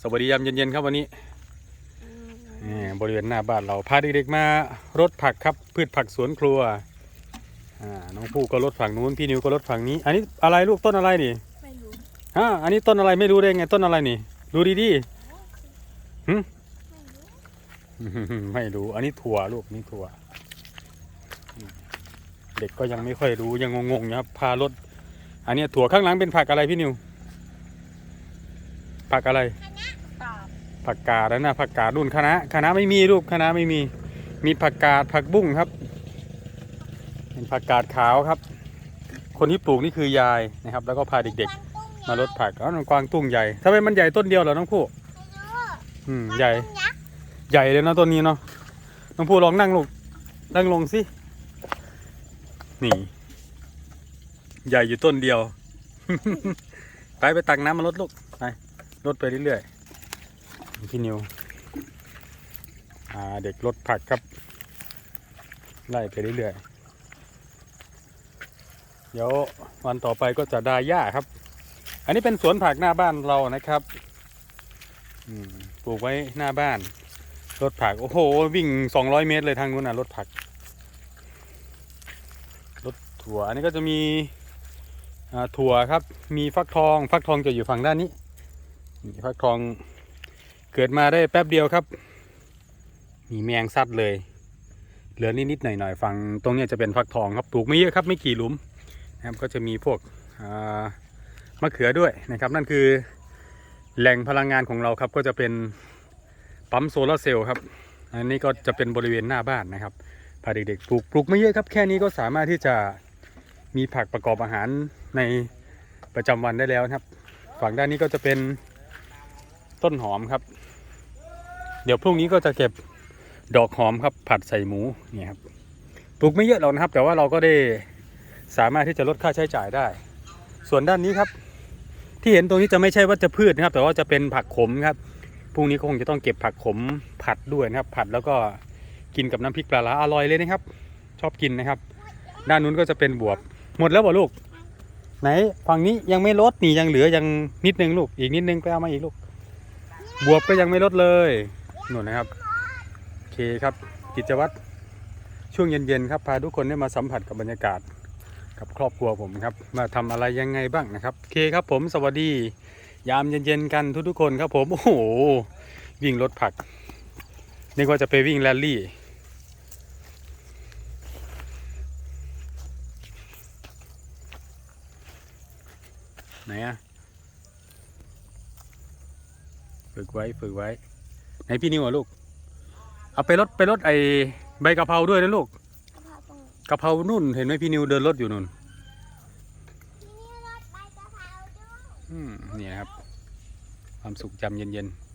สวัสดียามเย็นๆครับวันนี้นี่บริเวณหน้าบ้านเราพาเด็กๆมารถผักครับ พืชผักสวนครัวอ่าน้องผู้ก็รถฝั่งนู้นพี่นิวก็รถฝั่งนี้ อันนี้อะไรลูกต้นอะไรนี่ไม่รู้ฮะอันนี้ต้นอะไรไม่รู้ได้ไงต้นอะไรนี่ดูดีๆหึไม่รู้อันนี้ถั่วลูกนี่ถั่วอืมเด็กก็ยังไม่ค่อยรู้ยังงงๆนะครับพารถอันเนี้ยถั่วข้างหลังเป็นผักอะไรพี่นิวผักอะไรตาบ ผักกาดแล้วนะผักกาดรุ่นคณะคณะไม่มีลูกคณะไม่มีมีผักกาดผักบุ้งครับเป็นผักกาดขาวครับ คนที่ปลูกนี่คือยายนะครับ แล้วก็พาเด็กๆ มารดผักอ๋อมันกวางตุ้งใหญ่ทำไมมันใหญ่ต้นเดียวเหรอน้องผู้อืมใหญ่ ใหญ่เลยนะต้นนี้เนาะน้องผู้ลองนั่งลงนั่งลงสินี่ ใหญ่อยู่ต้นเดียว ไปไปตักน้ำมาลดลูกไปลดไปเรื่อยๆ พี่นิวเด็กลดผักครับ ไล่ไปเรื่อยๆ เดี๋ยววันต่อไปก็จะได้หญ้าครับ อันนี้เป็นสวนผักหน้าบ้านเรานะครับปลูกไว้หน้าบ้าน รถผัก โอ้โห วิ่ง200เมตรเลยทางนู้นนะรถผัก รถถั่ว อันนี้ก็จะมีถั่วครับ มีฟักทอง ฟักทองจะอยู่ฝั่งด้านนี้ ฟักทอง เกิดมาได้แป๊บเดียวครับ มีแมงซัดเลย เหลือนิดๆหน่อยๆฝั่งตรงนี้จะเป็นฟักทองครับปลูกไม่เยอะครับไม่กี่หลุมนะครับก็จะมีพวกมะเขือด้วยนะครับ นั่นคือแหล่งพลังงานของเราครับก็จะเป็นปั๊มโซลาร์เซลล์ครับอันนี้ก็จะเป็นบริเวณหน้าบ้านนะครับพาเด็กๆปลูกปลูกไม่เยอะครับ แค่นี้ก็สามารถที่จะมีผักประกอบอาหารในประจำวันได้แล้วนะครับ ฝั่งด้านนี้ก็จะเป็น ต้นหอมครับ เดี๋ยวพรุ่งนี้ก็จะเก็บดอกหอมครับ ผัดใส่หมูเนี่ยครับปลูกไม่เยอะหรอกนะครับ แต่ว่าเราก็ได้สามารถที่จะลดค่าใช้จ่ายได้ ส่วนด้านนี้ครับ ที่เห็นตรงนี้จะไม่ใช่ว่าจะพืชนะครับ แต่ว่าจะเป็นผักขมครับพรุ่งนี้คงจะต้องเก็บผักขมผัดด้วยนะครับ ผัดแล้วก็กินกับน้ำพริกปลาร้าอร่อยเลยนะครับ ชอบกินนะครับ ด้านนู้นก็จะเป็นบวบ หมดแล้วบ่ลูก ไหนฝั่งนี้ยังไม่ลดนี่ยังเหลือยังนิดนึงลูก อีกนิดนึงไปเอามาอีกลูก บวบก็ยังไม่ลดเลยหนู่นนะครับโอเคครับกิจวัตรช่วงเย็นๆครับพาทุกคนได้มาสัมผัสกับบรรยากาศกับครอบครัวผมครับมาทำอะไรยังไงบ้างนะครับโอเคครับผมสวัสดี ยามเย็นๆกันทุกๆคนครับผมโอ้โหวิ่งรถผักนึกว่าจะไปวิ่งแรลลี่ไหนอะ ฝึกไว้ฝึกไว้ไหนพี่นิวอะลูก เอาไปรถไปรถไอใบกะเพราด้วยนะลูกกะเพราตรงกะเพรานุ่นเห็นไหมพี่นิวเดินรถอยู่นุ่นที่นี่รถใบกะเพราด้วยอืมนี่นะครับ ความสุขจำเย็นๆ